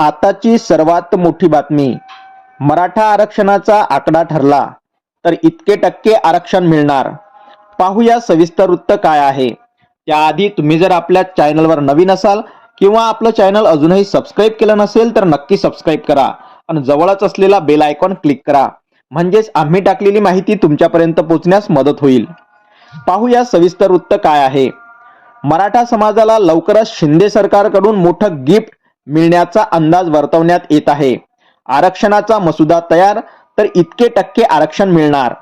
आताची सर्वात मोठी बातमी. मराठा आरक्षणाचा आकडा ठरला तर इतके टक्के आरक्षण मिळणार. पाहूया सविस्तर वृत्त काय आहे. त्याआधी तुम्ही जर आपल्या चॅनलवर नवीन असाल किंवा आपलं चॅनल अजूनही सबस्क्राईब केलं नसेल तर नक्की सबस्क्राईब करा आणि जवळच असलेला बेल आयकॉन क्लिक करा. म्हणजेच आम्ही टाकलेली माहिती तुमच्यापर्यंत पोहोचण्यास मदत होईल. पाहूया सविस्तर वृत्त काय आहे. मराठा समाजाला लवकरच शिंदे सरकारकडून मोठं गिफ्ट मिळण्याचा अंदाज वर्तवण्यात येत आहे. आरक्षणाचा मसुदा तयार तर इतके टक्के आरक्षण मिळणार.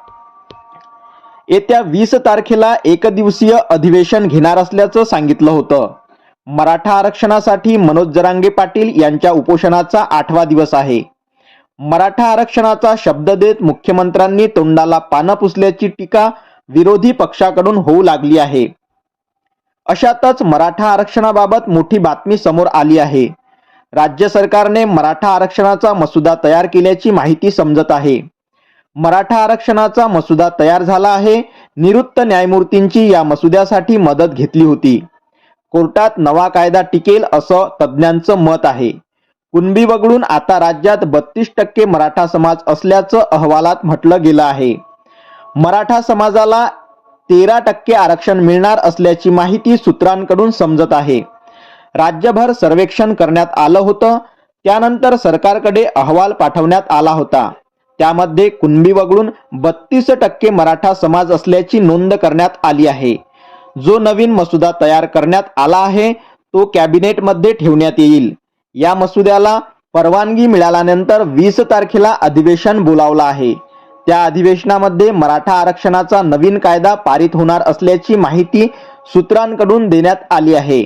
येत्या वीस तारखेला एकदिवसीय अधिवेशन घेणार असल्याचं सांगितलं होतं. मराठा आरक्षणासाठी मनोज जरांगे पाटील यांच्या उपोषणाचा आठवा दिवस आहे. मराठा आरक्षणाचा शब्द देत मुख्यमंत्र्यांनी तोंडाला पानं पुसल्याची टीका विरोधी पक्षाकडून होऊ लागली आहे. अशातच मराठा आरक्षणाबाबत मोठी बातमी समोर आली आहे. राज्य सरकारने मराठा आरक्षणाचा मसुदा तयार केल्याची माहिती समजत आहे. मराठा आरक्षणाचा मसुदा तयार झाला आहे. निवृत्त न्यायमूर्तींची या मसुद्यासाठी मदत घेतली होती. कोर्टात नवा कायदा टिकेल असं तज्ज्ञांचं मत आहे. कुणबी वगळून आता राज्यात बत्तीस टक्के मराठा समाज असल्याचं अहवालात म्हटलं गेलं आहे. मराठा समाजाला तेरा टक्के आरक्षण मिळणार असल्याची माहिती सूत्रांकडून समजत आहे. राज्यभर सर्वेक्षण करण्यात आलं होतं. त्यानंतर सरकारकडे अहवाल पाठवण्यात आला होता. त्यामध्ये कुणबी वगळून बत्तीस टक्के मराठा समाज असल्याची नोंद करण्यात आली आहे. जो नवीन मसुदा तयार करण्यात आला आहे तो कॅबिनेटमध्ये ठेवण्यात येईल. या मसुद्याला परवानगी मिळाल्यानंतर वीस तारखेला अधिवेशन बोलावलं आहे. त्या अधिवेशनामध्ये मराठा आरक्षणाचा नवीन कायदा पारित होणार असल्याची माहिती सूत्रांकडून देण्यात आली आहे.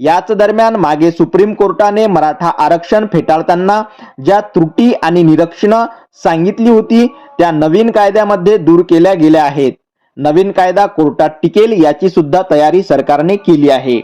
याच दरम्यान मागे सुप्रीम कोर्टाने मराठा आरक्षण फेटाळताना ज्या त्रुटी आणि निरीक्षणं सांगितली होती त्या नवीन कायद्यामध्ये दूर केल्या गेल्या आहेत. नवीन कायदा कोर्टात टिकेल याची सुद्धा तयारी सरकारने केली आहे.